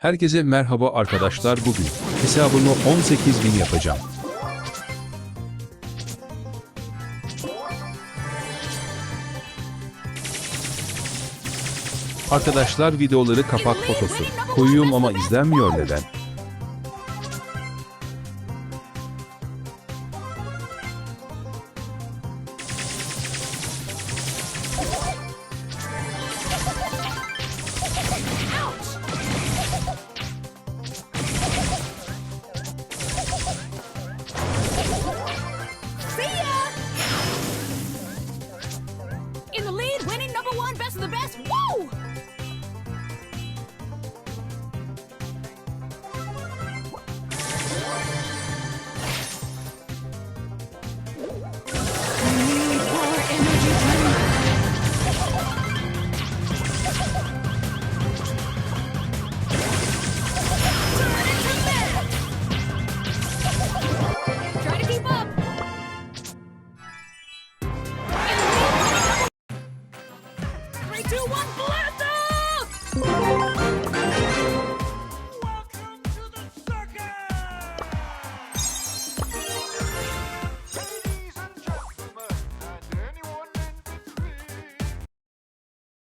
Herkese merhaba arkadaşlar bugün hesabımı 18.000 yapacağım. Arkadaşlar videoları kapak fotosu koyuyorum ama izlenmiyor neden? In the lead, winning number one, best of the best. Woo! two, one, blast!